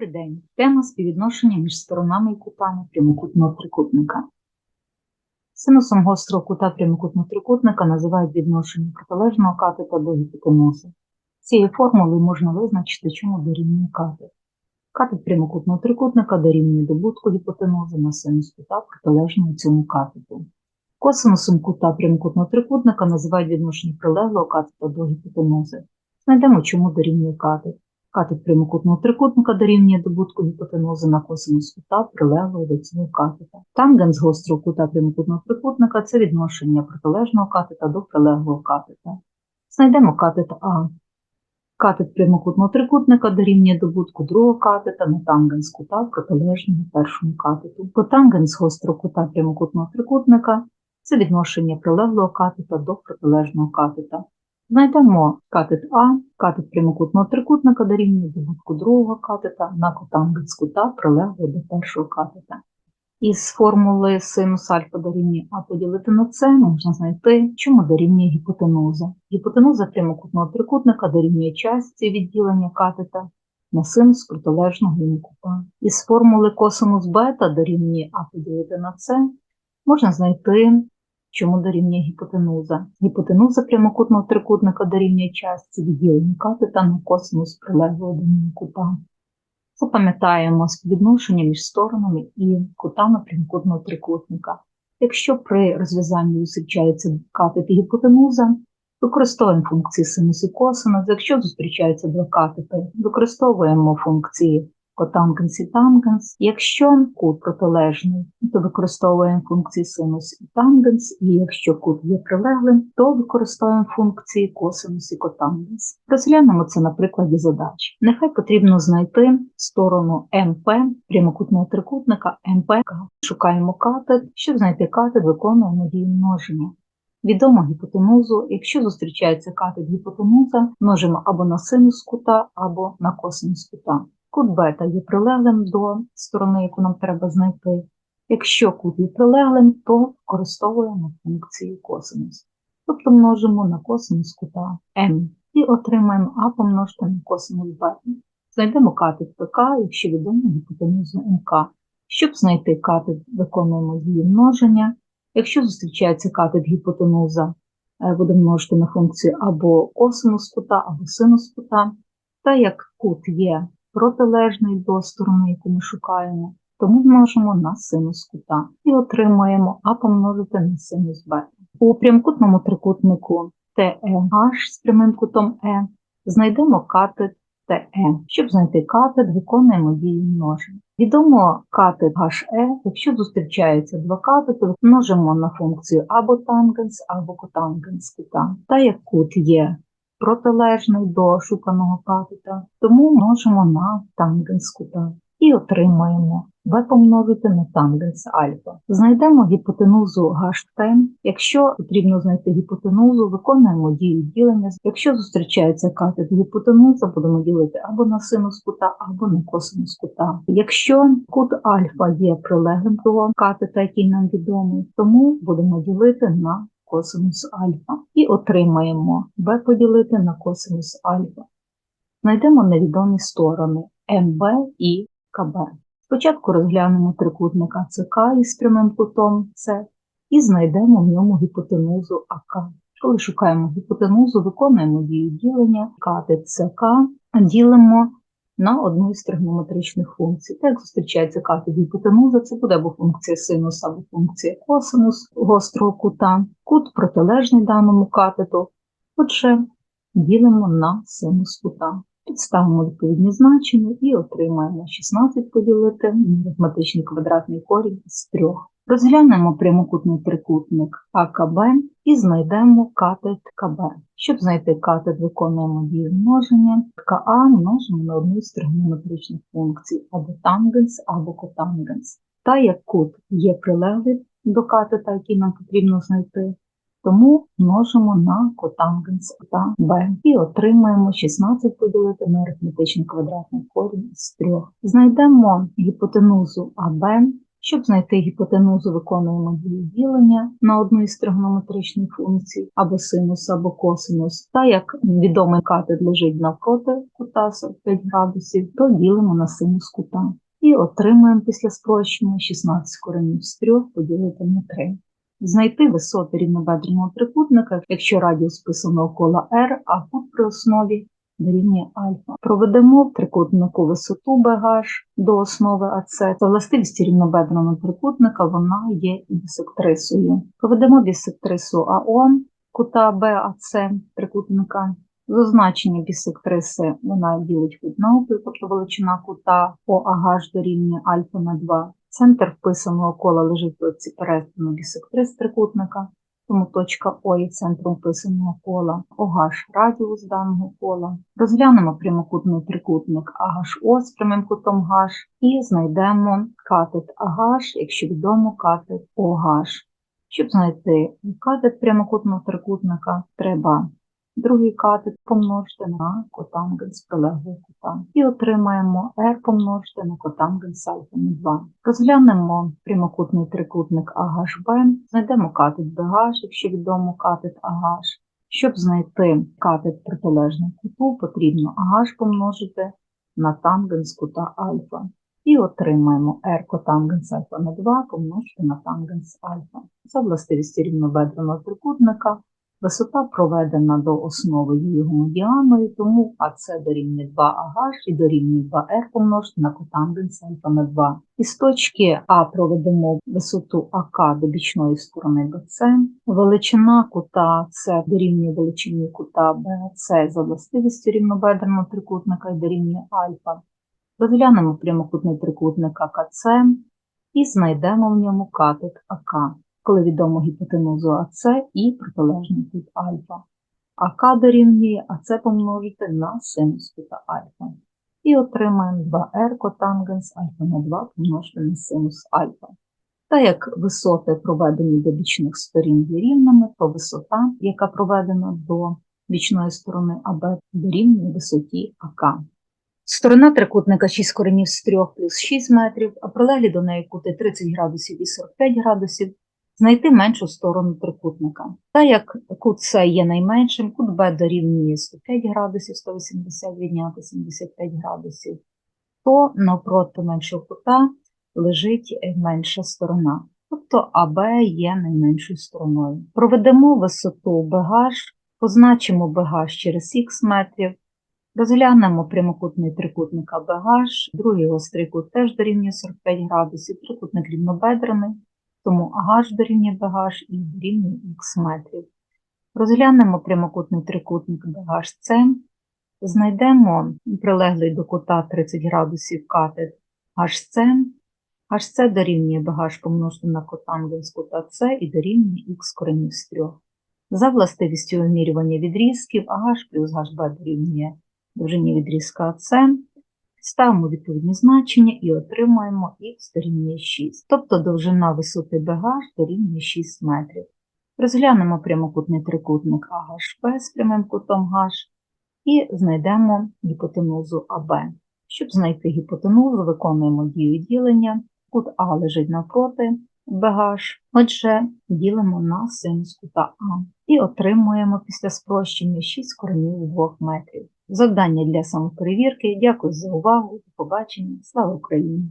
Добрий день. Тема співвідношення між сторонами і кутами прямокутного трикутника. Синусом гострого кута прямокутного трикутника називають відношення протилежного катета до гіпотенузи. Цією формулою можна визначити, чому дорівнює катет. Катет прямокутного трикутника дорівнює добутку гіпотенузи на синус кута протилежного цьому катету. Косинусом кута прямокутного трикутника називають відношення прилеглого катета до гіпотенузи. Знайдемо, чому дорівнює катет. Катет прямокутного трикутника дорівнює добутку гіпотенузи на косинус кута, прилеглого до цього катета. Тангенс гострого кута прямокутного трикутника це відношення протилежного катета до прилеглого катета. Знайдемо катет А. Катет прямокутного трикутника дорівнює добутку другого катета на тангенс кута протилежного першому катету. Котангенс гострого кута прямокутного трикутника це відношення прилеглого катета до протилежного катета. Знайдемо катет А, катет прямокутного трикутника дорівнює добутку другого катета на котангенс кута прилеглого до першого катета. Із формули синус альфа дорівнює А поділити на С можна знайти, чому дорівнює гіпотенуза. Гіпотенуза прямокутного трикутника дорівнює частці відділення катета на синус протилежного йому кута. Із формули косинус бета дорівнює А поділити на С можна знайти чому дорівнює гіпотенуза. Гіпотенуза прямокутного трикутника дорівнює частці відділення катета на косинус прилеглого до нього кута. Запам'ятаємо співвідношення між сторонами і кутами прямокутного трикутника. Якщо при розв'язанні зустрічається катет і гіпотенуза, використовуємо функції синус і косинус. Якщо зустрічаються два катети, використовуємо функції котангенс і тангенс. Якщо кут протилежний, то використовуємо функції синус і тангенс, і якщо кут є прилеглим, то використовуємо функції косинус і котангенс. Розглянемо це на прикладі задач. Нехай потрібно знайти сторону МП прямокутного трикутника МП. Шукаємо катет. Щоб знайти катет, виконуємо дію множення. Відомо гіпотенузу, якщо зустрічається катет гіпотенуза, множимо або на синус кута, або на косинус кута. Кут бета є прилеглим до сторони, яку нам треба знайти. Якщо кут є прилеглим, то використовуємо функцію косинус. Тобто множимо на косинус кута m і отримаємо а помножити на косинус бета. Знайдемо катет ПК, якщо відомо гіпотенузу МК. Щоб знайти катет, виконуємо дію множення. Якщо зустрічається катет гіпотенуза, е, будемо множити на функцію або косинус кута, або синус кута. Та як кут є протилежний до сторони, яку ми шукаємо, тому множимо на синус кута і отримуємо А помножити на синус Б. У прямокутному трикутнику TEH з прямим кутом Е знайдемо катет ТЕ. Щоб знайти катет, виконуємо дію множення. Відомо катет HE, якщо зустрічаються два катети, множимо на функцію або тангенс, або котангенс кута. Та як кут є протилежний до шуканого катета, тому множимо на тангенс кута і отримаємо b помножити на тангенс альфа. Знайдемо гіпотенузу HT. Якщо потрібно знайти гіпотенузу, виконуємо дію ділення. Якщо зустрічається катет гіпотенуза, будемо ділити або на синус кута, або на косинус кута. Якщо кут альфа є прилеглим до катета, який нам відомий, тому будемо ділити на косинус альфа і отримаємо b поділити на косинус альфа. Знайдемо невідомі сторони МБ і КБ. Спочатку розглянемо трикутник АЦК із прямим кутом С і знайдемо в ньому гіпотенузу АК. Коли шукаємо гіпотенузу, виконуємо дію ділення катет ЦК, ділимо на одну із тригонометричних функцій. Так зустрічається катет гіпотенуза, це буде або функція синус, або функція косинус гострого кута, кут протилежний даному катету. Отже, ділимо на синус кута. Підставимо відповідні значення і отримаємо 16 поділити на арифметичний квадратний корінь з 3. Розглянемо прямокутний трикутник АКБ і знайдемо катет КБ. Щоб знайти катет, виконуємо дію множення. КА множимо на одну з тригонометричних функцій або тангенс, або котангенс. Та як кут є прилеглий до катета, який нам потрібно знайти, тому множимо на котангенс та b і отримаємо 16 поділити на арифметичний квадратний корінь з 3. Знайдемо гіпотенузу АБ Щоб знайти гіпотенузу, виконуємо дію ділення на одну із тригонометричних функцій, або синус, або косинус. Та як відомий катет лежить навпроти кута 45 градусів, то ділимо на синус кута. І отримуємо після спрощення 16 коренів з 3 поділити на 3. Знайти висоти рівнобедреного трикутника, якщо радіус писаного кола R, а кут при основі дорівнює альфа. Проведемо трикутнику висоту BH до основи АС. За властивості рівнобедреного трикутника вона є бісектрисою. Проведемо бісектрису АО кута БАЦ трикутника. З означення бісектриси вона ділить кут навпіл, тобто величина кута ОАГ дорівнює альфа на 2. Центр вписаного кола лежить в точці перетину бісектрис трикутника, тому точка О є центром писаного кола, ОГАШ радіус даного кола. Розглянемо прямокутний трикутник АГО з прямим кутом ГАШ і знайдемо катет АГАШ, якщо відомо катет ОГАШ. Щоб знайти катет прямокутного трикутника, треба другий катет помножити на котангенс прилеглого кута. І отримаємо r помножити на котангенс альфа на 2. Розглянемо прямокутний трикутник AHB, знайдемо катет BH, якщо відомо катет AH. Щоб знайти катет протилежного куту, потрібно AH помножити на тангенс кута альфа. І отримаємо r котангенс альфа на 2 помножити на тангенс альфа. За властивістю рівнобедреного трикутника Висота проведена до основи його медіаною, тому АЦ дорівнює 2АH і дорівнює 2R помножити на котангенс альфа на 2. Із точки А проведемо висоту АК до бічної сторони БЦ. Величина кута С дорівнює величині кута БЦ за властивістю рівнобедреного трикутника і дорівнює альфа. Розглянемо прямокутний трикутник АКЦ і знайдемо в ньому катет АК коли відомо гіпотенузу АС і протилежний кут альфа. АК дорівнює АС помножити на синус кута альфа. І отримаємо 2r котангенс альфа на 2 помножити на синус альфа. Та як висоти проведені до бічних сторін є рівними, то висота, яка проведена до бічної сторони АБ, дорівнює висоті АК. Сторона трикутника 6 коренів з 3 плюс 6 метрів, а прилеглі до неї кути 30 градусів і 45 градусів, знайти меншу сторону трикутника. Та як кут С є найменшим, кут Б дорівнює 105 градусів, 180 відняти 75 градусів, то навпроти меншого кута лежить менша сторона. Тобто АБ є найменшою стороною. Проведемо висоту BH, позначимо BH через х метрів, розглянемо прямокутний трикутник АБH, другий гострий кут теж дорівнює 45 градусів, трикутник рівнобедрений тому АГ дорівнює БГ і дорівнює х метрів. Розглянемо прямокутний трикутник БГС, знайдемо прилеглий до кута 30 градусів катет HC, HC дорівнює БГ помножити на котангенс кута С і дорівнює х коренів з 3. За властивістю вимірювання відрізків АГ плюс ГБ дорівнює довжині відрізка АС, Ставимо відповідні значення і отримаємо х дорівнює 6, тобто довжина висоти BH дорівнює 6 метрів. Розглянемо прямокутний трикутник АГП з прямим кутом H і знайдемо гіпотенузу АБ. Щоб знайти гіпотенузу, виконуємо дію ділення. Кут А лежить навпроти BH, отже, ділимо на синус кута А і отримуємо після спрощення 6 коренів 2 метрів. Завдання для самоперевірки. Дякую за увагу. До побачення. Слава Україні!